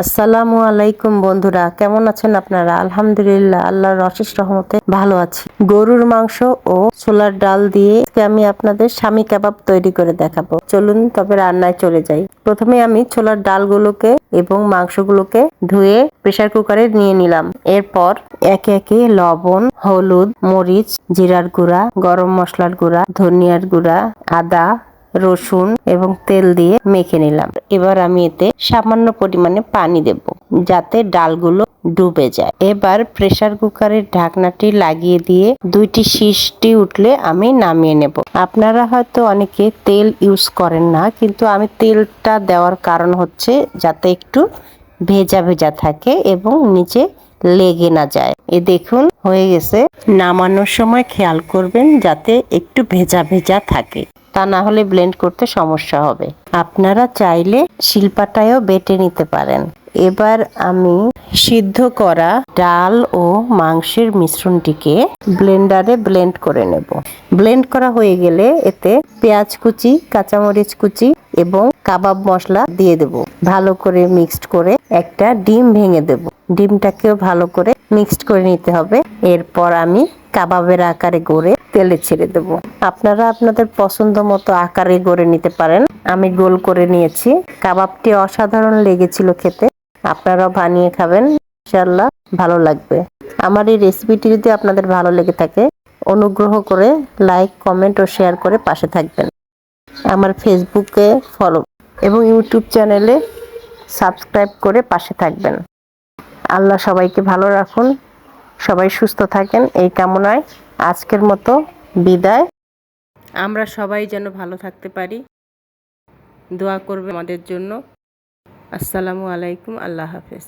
আসসালামু আলাইকুম বন্ধুরা, কেমন আছেন আপনারা? আলহামদুলিল্লাহ, আল্লাহর অশেষ রহমতে ভালো আছি। গরুর মাংস ও ছোলার ডাল দিয়ে আমি আপনাদের স্বামী কাবাব তৈরি করে দেখাবো। চলুন তবে রান্নায় চলে যাই। প্রথমে আমি ছোলার ডালগুলোকে এবং মাংসগুলোকে ধুয়ে প্রেসার কুকারে নিয়ে নিলাম। এরপর একে একে লবণ, হলুদ, মরিচ, জিরার গুঁড়া, গরম মশলার গুঁড়া, ধনিয়ার গুঁড়া, আদা রসুন এবং তেল দিয়ে মেখে নিলাম। এবার আমি এতে সামান্য পরিমাণে পানি দেব যাতে ডালগুলো ডুবে যায়। এবার প্রেসার কুকারের ঢাকনাটি লাগিয়ে দিয়ে দুইটি শিষ্টি উঠলে আমি নামিয়ে নেব। আপনারা হয়তো অনেকে তেল ইউজ করেন না, কিন্তু আমি তেলটা দেওয়ার কারণ হচ্ছে যাতে একটু ভেজা ভেজা থাকে এবং নিচে লেগে না যায়। এ দেখুন, হয়ে গেছে। নামানোর সময় খেয়াল করবেন যাতে একটু ভেজা ভেজা থাকে। তা না হলে ব্লেন্ড করতে সমস্যা হবে। আপনারা চাইলে শিল্পাটায়ও বেটে নিতে পারেন। এবার আমি সিদ্ধ করা ডাল ও মাংসের মিশ্রণটিকে ব্লেন্ডারে ব্লেন্ড করে নেব। ব্লেন্ড করা হয়ে গেলে এতে পেঁয়াজ কুচি, কাঁচামরিচ কুচি এবং কাবাব মশলা দিয়ে দেব। ভালো করে মিক্সড করে একটা ডিম ভেঙে দেব। ডিমটাকেও ভালো করে মিক্সড করে নিতে হবে। এরপর আমি কাবাবের আকারে গড়ে তেলে ছেড়ে দেব। আপনারা আপনাদের পছন্দ মতো আকারে গড়ে নিতে পারেন। আমি গোল করে নিয়েছি। কাবাবটি অসাধারণ লেগেছিল খেতে। আপনারাও বানিয়ে খাবেন। ইনশাল্লাহ ভালো লাগবে। আমার এই রেসিপিটি যদি আপনাদের ভালো লেগে থাকে, অনুগ্রহ করে লাইক, কমেন্ট ও শেয়ার করে পাশে থাকবেন। আমার ফেসবুকে ফলো এবং ইউটিউব চ্যানেলে সাবস্ক্রাইব করে পাশে থাকবেন। আল্লাহ সবাইকে ভালো রাখুন। সবাই সুস্থ থাকেন। এই কামনায় আজকের মতো বিদায়। আমরা সবাই যেন ভালো থাকতে পারি। দোয়া করবে আমাদের জন্য। আসসালামু আলাইকুম, আল্লাহ হাফেজ।